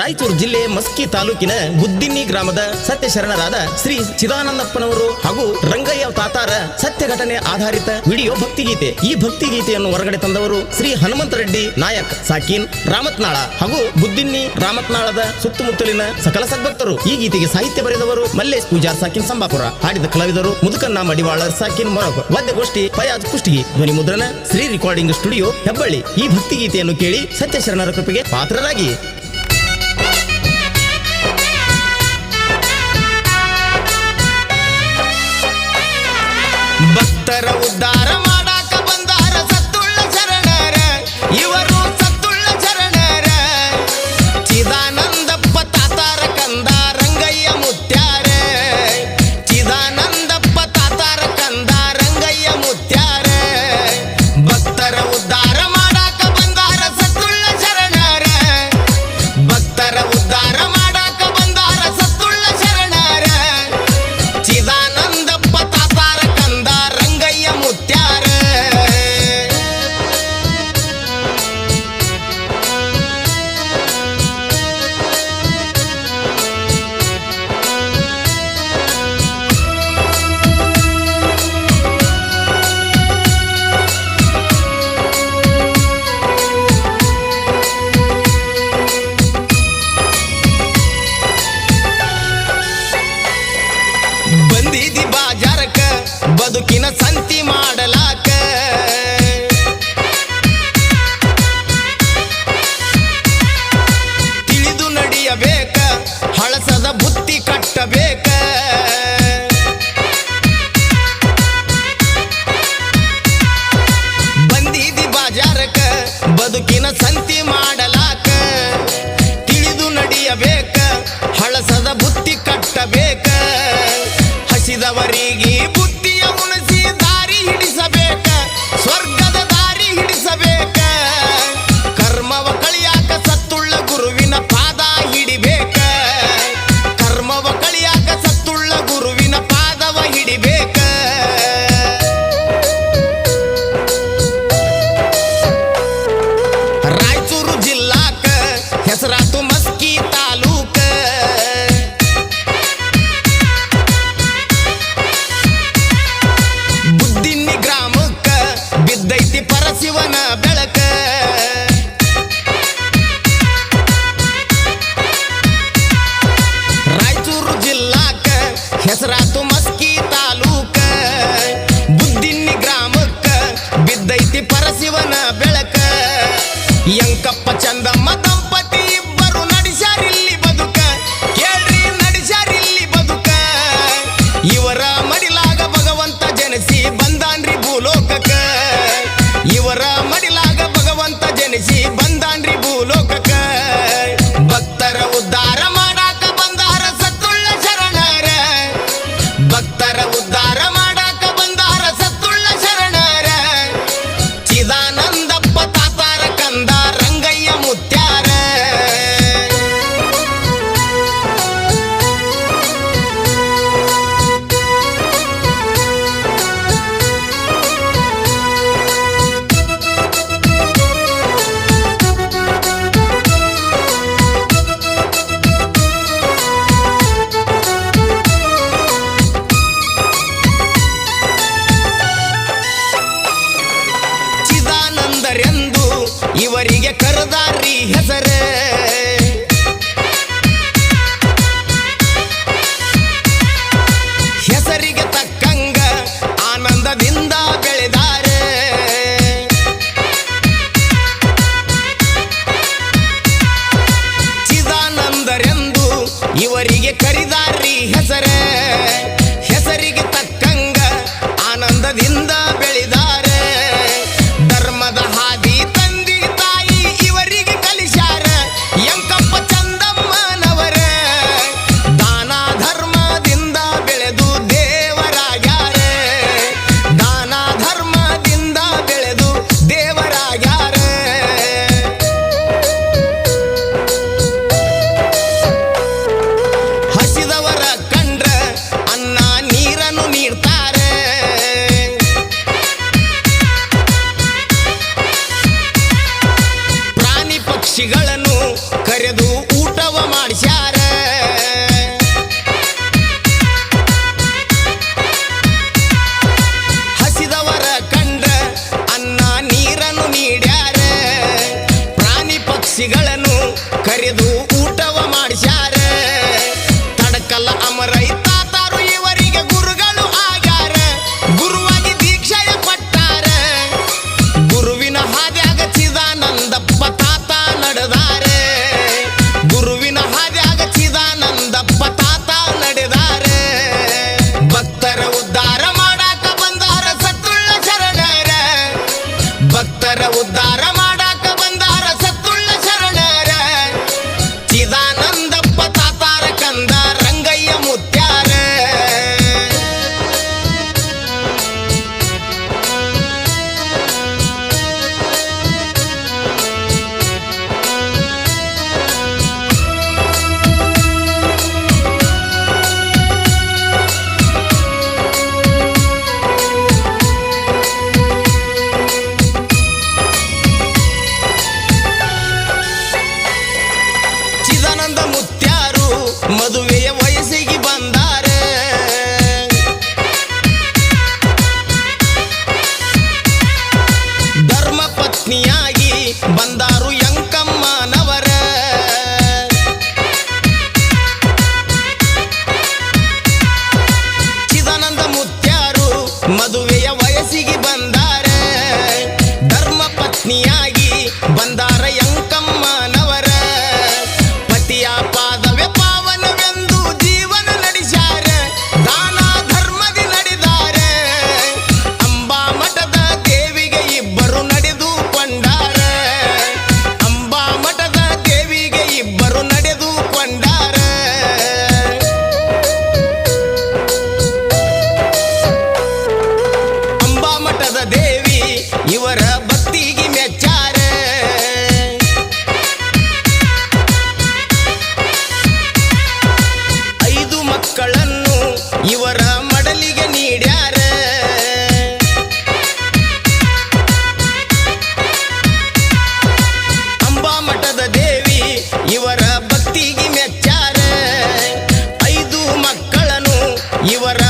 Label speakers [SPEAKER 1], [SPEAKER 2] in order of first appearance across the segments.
[SPEAKER 1] ರಾಯಚೂರು ಜಿಲ್ಲೆ ಮಸ್ಕಿ ತಾಲೂಕಿನ ಗುದ್ದಿನ್ನಿ ಗ್ರಾಮದ ಸತ್ಯ ಶರಣರಾದ ಶ್ರೀ ಚಿದಾನಂದಪ್ಪನವರು ಹಾಗೂ ರಂಗಯ್ಯ ತಾತಾರ ಸತ್ಯ ಘಟನೆ ಆಧಾರಿತ ವಿಡಿಯೋ ಭಕ್ತಿಗೀತೆ. ಈ ಭಕ್ತಿಗೀತೆಯನ್ನು ಹೊರಗಡೆ ತಂದವರು ಶ್ರೀ ಹನುಮಂತ ರೆಡ್ಡಿ ನಾಯಕ್, ಸಾಕಿನ್ ರಾಮತ್ನಾಳ ಹಾಗೂ ಬುದ್ದಿನ್ನಿ ರಾಮತ್ನಾಳದ ಸುತ್ತಮುತ್ತಲಿನ ಸಕಲ ಸದ್ಭಕ್ತರು. ಈ ಗೀತೆಗೆ ಸಾಹಿತ್ಯ ಬರೆದವರು ಮಲ್ಲೇಶ್ ಪೂಜಾರ್, ಸಾಕಿನ್ ಸಂಬಾಪುರ. ಹಾಡಿದ ಕಲಾವಿದರು ಮುದುಕನ್ನ ಮಡಿವಾಳರ್, ಸಾಕಿನ್ ಮೊರಗ ವಾದ್ಯಗೋಷ್ಠಿ ಫಯಾಜ್ ಕುಷ್ಟಗಿ ಧ್ವನಿ ಮುದ್ರಣ ಶ್ರೀ ರೆಕಾರ್ಡಿಂಗ್ ಸ್ಟುಡಿಯೋ ಹೆಬ್ಬಳ್ಳಿ. ಈ ಭಕ್ತಿಗೀತೆಯನ್ನು ಕೇಳಿ ಸತ್ಯಶರಣರ ಕೃಪೆಗೆ ಪಾತ್ರರಾಗಿ. ఉత్తర ఉద్దారమ ಮಾಡಿಸ್ಯ ಇವರ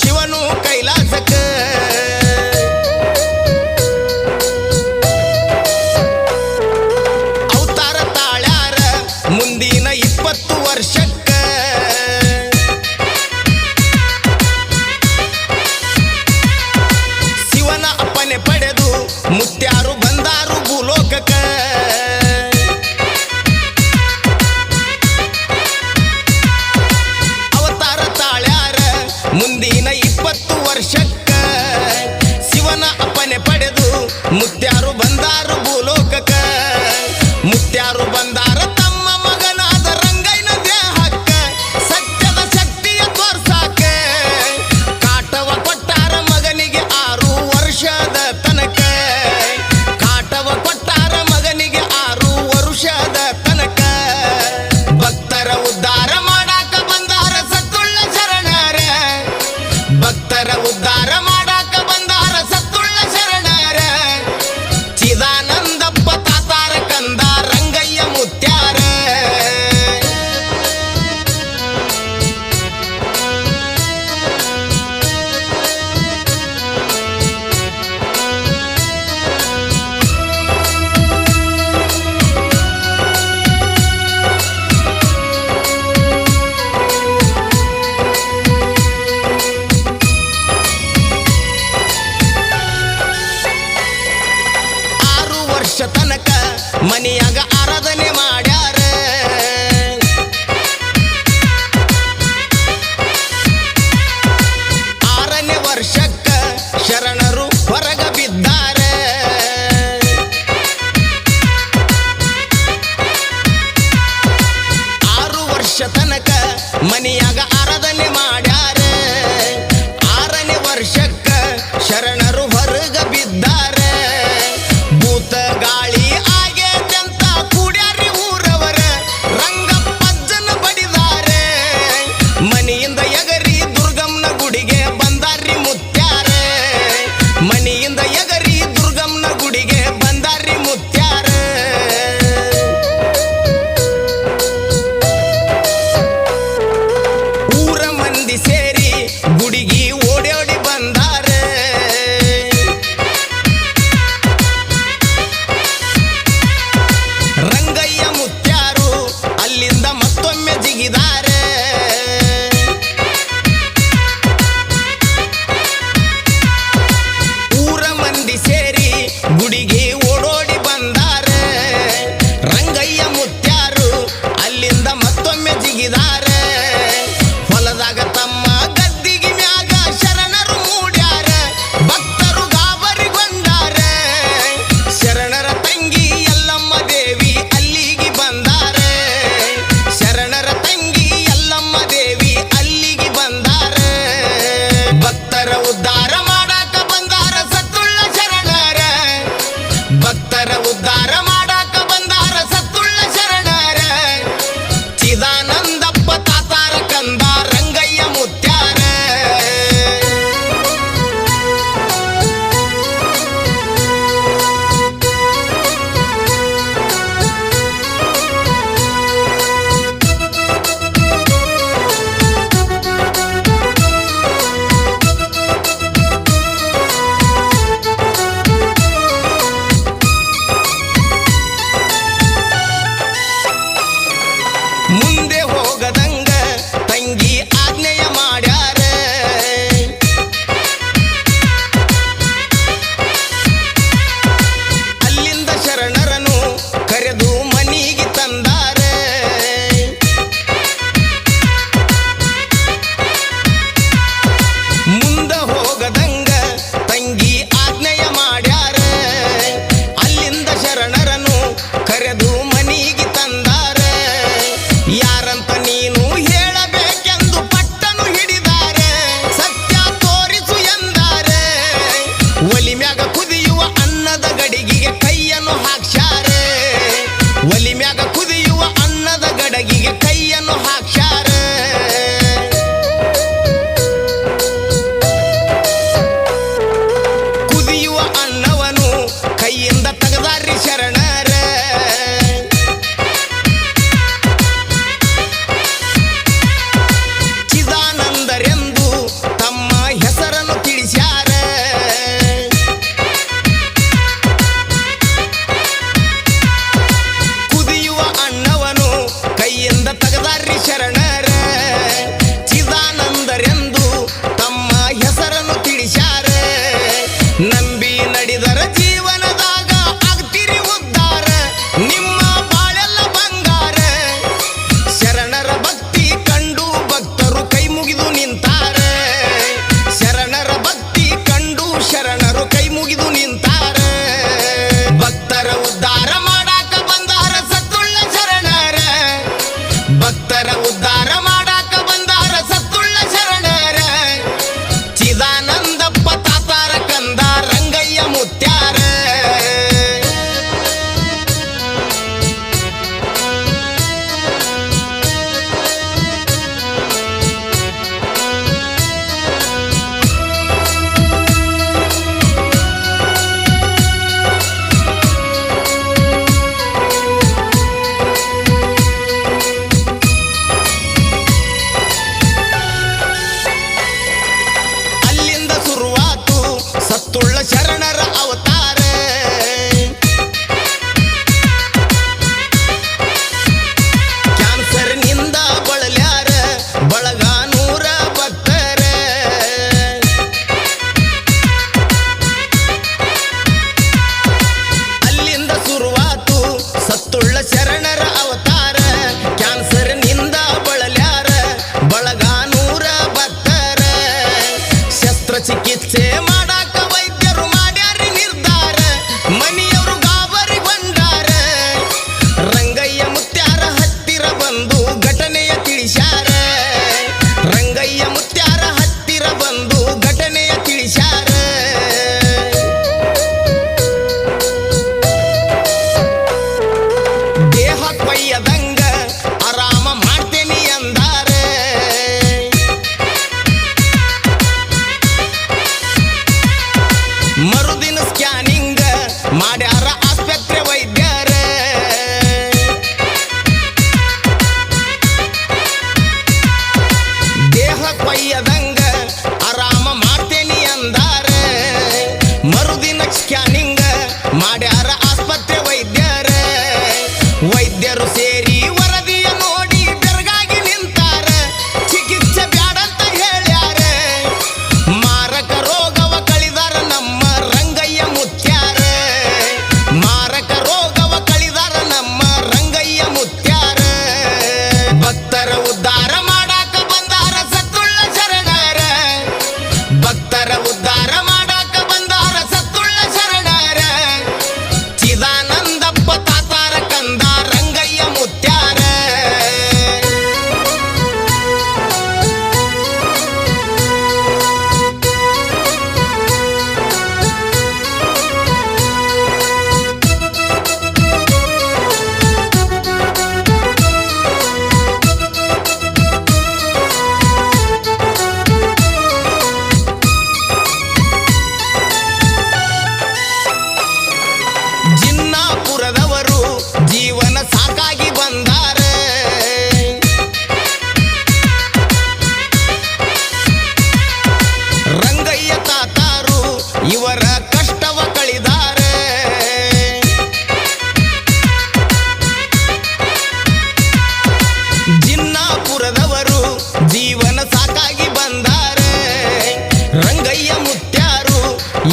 [SPEAKER 1] शिवनू ಮುತ್ಯಾರು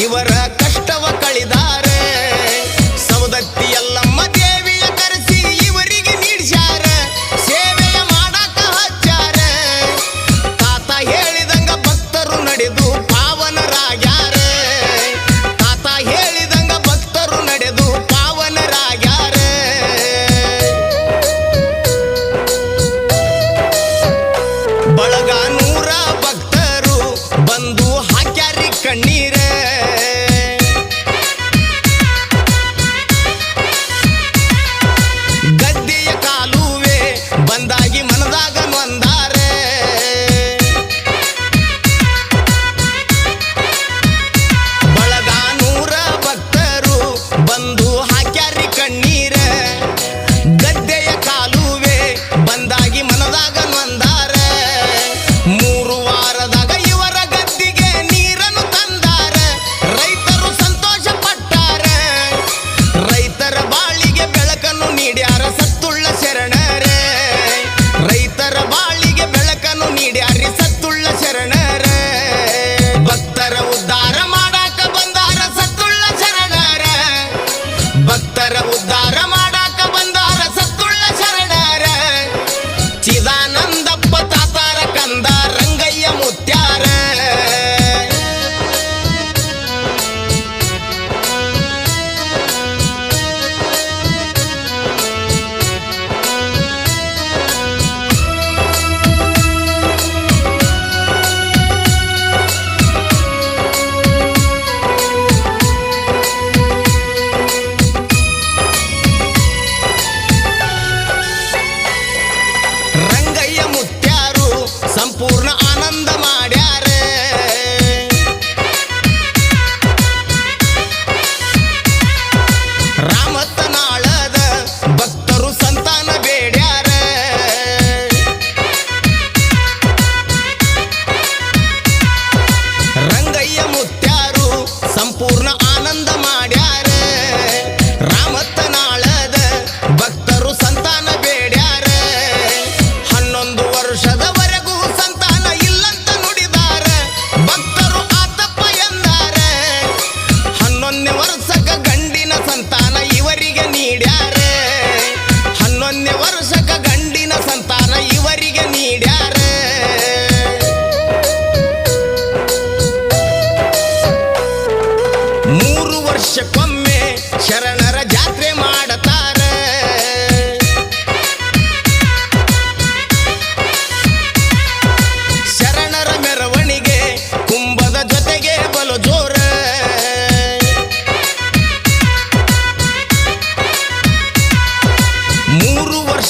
[SPEAKER 1] you were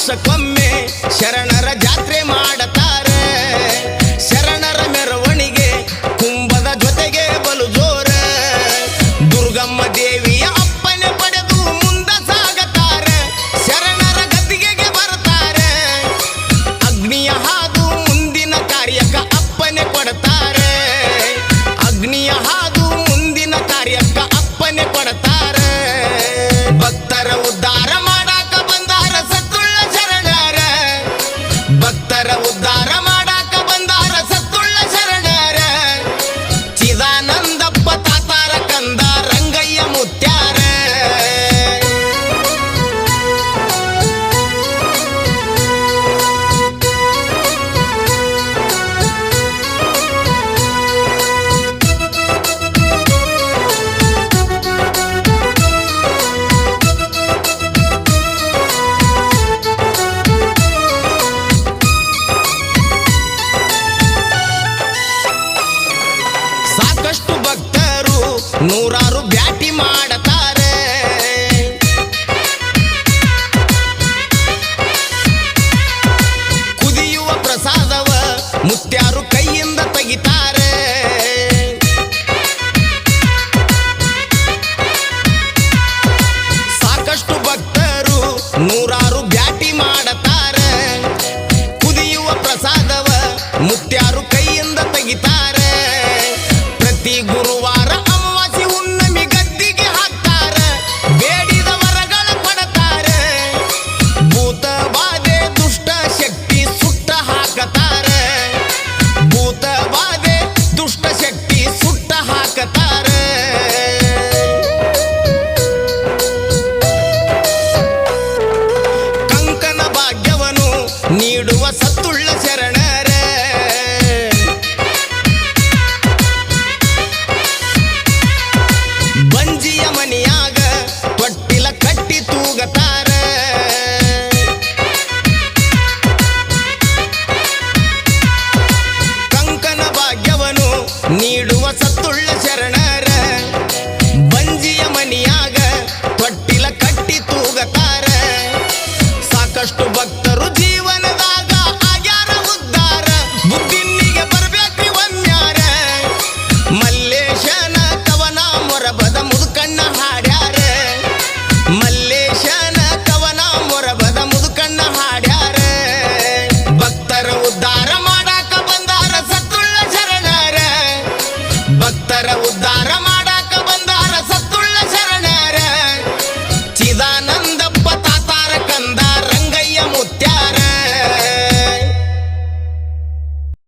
[SPEAKER 1] ವರ್ಷಕ್ಕೊಮ್ಮೆ ಶರಣರ ಜಾತ್ರೆ ಮಾಡತ